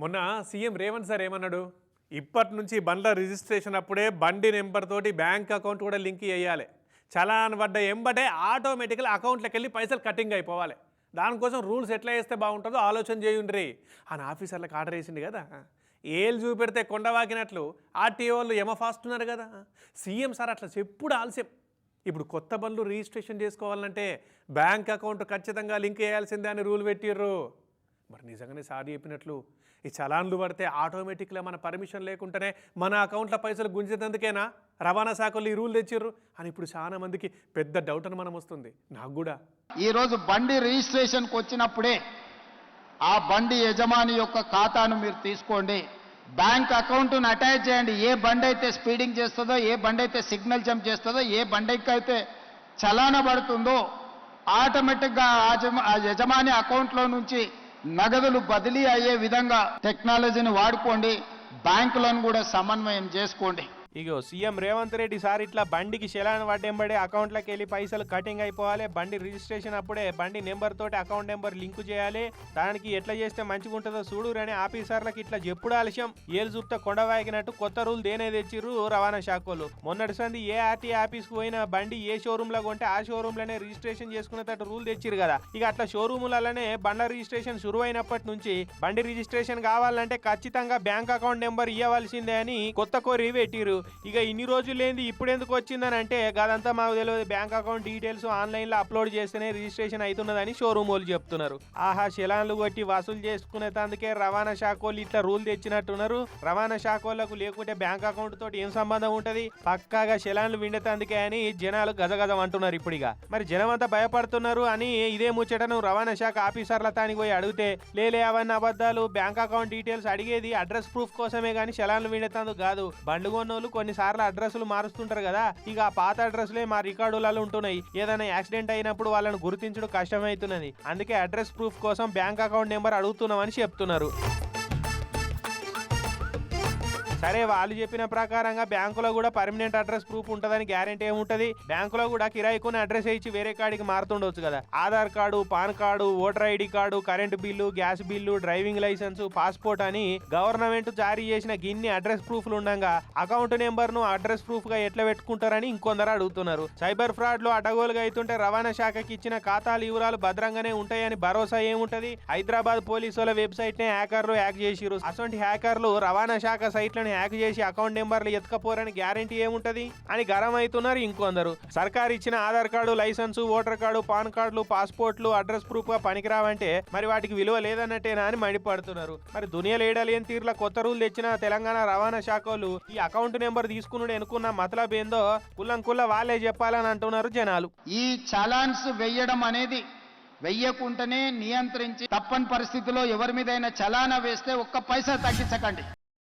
మొన్న CM Revanth sir ఏమన్నాడు? ఇప్పటి నుంచి బండ్ల రిజిస్ట్రేషన్ అప్పుడే బండి నెంబర్ తోటి బ్యాంక్ అకౌంట్ కూడా లింక్ చేయాలి. చలాన్ పడ్డ ఎంబటే ఆటోమేటిక్గా అకౌంట్లోకి వెళ్ళి పైసలు కటింగ్ అయిపోవాలి. దానికోసం రూల్స్ ఎట్లా వేస్తే బాగుంటుందో ఆలోచన చేయండి అని ఆఫీసర్లకు ఆర్డర్ వేసింది కదా. ఏళ్ళు చూపెడితే కొండవాకినట్లు ఆర్టీఓ వాళ్ళు ఎమ ఫాస్ట్ ఉన్నారు కదా. సీఎం సార్ అట్లా చెప్పుడు ఆలస్యం. ఇప్పుడు కొత్త బండ్లు రిజిస్ట్రేషన్ చేసుకోవాలంటే బ్యాంక్ అకౌంట్ ఖచ్చితంగా లింక్ చేయాల్సిందే అని రూల్ పెట్టిర్రు. మరి నిజంగానే సార్ చెప్పినట్లు ఈ చలాన్లు పడితే ఆటోమేటిక్గా మన పర్మిషన్ లేకుండానే మన అకౌంట్లో పైసలు గుంజేటందుకేనా రవాణా శాఖలు ఈ రూల్ తెచ్చిర్రు? అని ఇప్పుడు చాలా మందికి పెద్ద డౌట్ అని మనం వస్తుంది. నాకు కూడా. ఈరోజు బండి రిజిస్ట్రేషన్కి వచ్చినప్పుడే ఆ బండి యజమాని యొక్క ఖాతాను మీరు తీసుకోండి. బ్యాంక్ అకౌంట్ను అటాచ్ చేయండి. ఏ బండి అయితే స్పీడింగ్ చేస్తుందో ఏ బండి అయితే సిగ్నల్ జంప్ చేస్తుందో ఏ బండికి అయితే చలాన పడుతుందో ఆటోమేటిక్గా ఆ ఆ యజమాని అకౌంట్లో నుంచి నగదులు బదిలీ అయ్యే విధంగా టెక్నాలజీని వాడుకోండి. బ్యాంకులను కూడా సమన్వయం చేసుకోండి. ఇగో సీఎం రేవంత్ రెడ్డి సార్ ఇట్లా బండికి చలాన్ పడ్డెంబడే అకౌంట్లోకి వెళ్ళి పైసలు కటింగ్ అయిపోవాలి. బండి రిజిస్ట్రేషన్ అప్పుడే బండి నెంబర్ తోటి అకౌంట్ నెంబర్ లింక్ చేయాలి. దానికి ఎట్లా చేస్తే మంచిగా ఉంటుందో చూడురని ఆఫీసర్లకు ఇట్లా చెప్పుడు ఆలస్యం ఏలు చూపుతా కొండవాగినట్టు కొత్త రూల్ దేనే తెచ్చిర్రు రవాణా శాఖలు మొన్నటి సంది ఏ ఆర్టీ ఆఫీస్కి పోయిన బండి ఏ షోరూమ్లో కొంటే ఆ షోరూమ్లోనే రిజిస్ట్రేషన్ చేసుకునేటట్టు రూల్ తెచ్చిరు కదా. ఇక అట్లా షోరూములలోనే బండ్ల రిజిస్ట్రేషన్ శురు అయినప్పటి నుంచి బండి రిజిస్ట్రేషన్ కావాలంటే ఖచ్చితంగా బ్యాంక్ అకౌంట్ నెంబర్ ఇవ్వవలసిందే అని కొత్త కోరి పెట్టిరు ఇక ఇన్ని రోజులు ఏంది ఇప్పుడు ఎందుకు వచ్చిందని అంటే గదంతా మాకు తెలియదు బ్యాంక్ అకౌంట్ డీటెయిల్స్ ఆన్లైన్లో అప్లోడ్ చేస్తేనే రిజిస్ట్రేషన్ అవుతున్నదని షోరూమ్ వాళ్ళు చెప్తున్నారు. ఆహా శిలాన్లు కొట్టి వసూలు చేసుకునే తందుకే రవాణా శాఖ వాళ్ళు ఇట్లా రూల్ తెచ్చినట్టున్నారు. రవాణా శాఖ వాళ్ళకు లేకుంటే బ్యాంక్ అకౌంట్ తోటి ఏం సంబంధం ఉంటది? పక్కాగా శిలాన్లు విండేతందుకే అని జనాలు గజగజం అంటున్నారు ఇప్పుడు మరి జనం అంతా భయపడుతున్నారు అని ఇదే ముచ్చటను రవాణా శాఖ ఆఫీసర్ల తానికి పోయి అడిగితే లేలే అవన్నీ అబద్ధాలు బ్యాంక్ అకౌంట్ డీటెయిల్స్ అడిగేది అడ్రస్ ప్రూఫ్ కోసమే కానీ శలాన్లు విండేందుకు కాదు. బండ్లు కొన్నోళ్ళు కొన్నిసార్లు అడ్రస్లు మారుస్తుంటారు కదా. ఇక ఆ పాత అడ్రస్లే మా రికార్డులలో ఉంటున్నాయి. ఏదైనా యాక్సిడెంట్ అయినప్పుడు వాళ్ళని గుర్తించడం కష్టమవుతున్నది. అందుకే అడ్రస్ ప్రూఫ్ కోసం బ్యాంక్ అకౌంట్ నెంబర్ అడుగుతున్నామని చెప్తున్నారు. సరే వాళ్ళు చెప్పిన ప్రకారంగా బ్యాంకులో కూడా పర్మనెంట్ అడ్రస్ ప్రూఫ్ ఉంటుందని గ్యారెంటీ ఏముంటది బ్యాంకులో కూడా కిరాయికుని అడ్రస్ ఇచ్చి వేరే కాడికి మారుతుండొచ్చు కదా. Aadhaar card PAN card voter ID card current bill gas bill driving licence passport అని గవర్నమెంట్ జారీ చేసిన గిన్ని అడ్రస్ ప్రూఫ్లు ఉండగా అకౌంట్ నెంబర్ను అడ్రస్ ప్రూఫ్గా ఎట్లా పెట్టుకుంటారని ఇంకొందరు అడుగుతున్నారు. సైబర్ ఫ్రాడ్లో అడగోలుగా అవుతుంటే రవాణా శాఖకి ఇచ్చిన ఖాతాల వివరాలు భద్రంగానే ఉంటాయని భరోసా ఏముంటది హైదరాబాద్ పోలీసుల వెబ్సైట్ నే హ్యాకర్లు హ్యాక్ చేసిరు అటువంటి హ్యాకర్లు రవాణా శాఖ సైట్లను హ్యాక్ చేసి అకౌంట్ నెంబర్లు ఎత్తుకపోరని గ్యారంటీ ఏముంటది? అని గరం అవుతున్నారు ఇంకొందరు. సర్కార్ ఇచ్చిన Aadhaar card licence voter card PAN కార్డులు పాస్పోర్ట్లు అడ్రస్ ప్రూఫ్గా పనికిరావంటే మరి వాటికి విలువ లేదన్నట్టేనా అని మండిపడుతున్నారు. మరి దునియా లేడలేని తీరులో కొత్త రూల్ తెచ్చిన తెలంగాణ రవాణా శాఖ వాళ్ళు ఈ అకౌంట్ నెంబర్ తీసుకున్నాడు అనుకున్న మతలబ్ ఏందో కుల్లం కుల్ల వాళ్ళే చెప్పాలని అంటున్నారు జనాలు. ఈ చలాన్స్ వెయ్యడం అనేది వెయ్యకుంటేనే నియంత్రించి తప్పని పరిస్థితిలో ఎవరి మీదైనా చలానా వేస్తే ఒక్క పైసా తగ్గించకండి.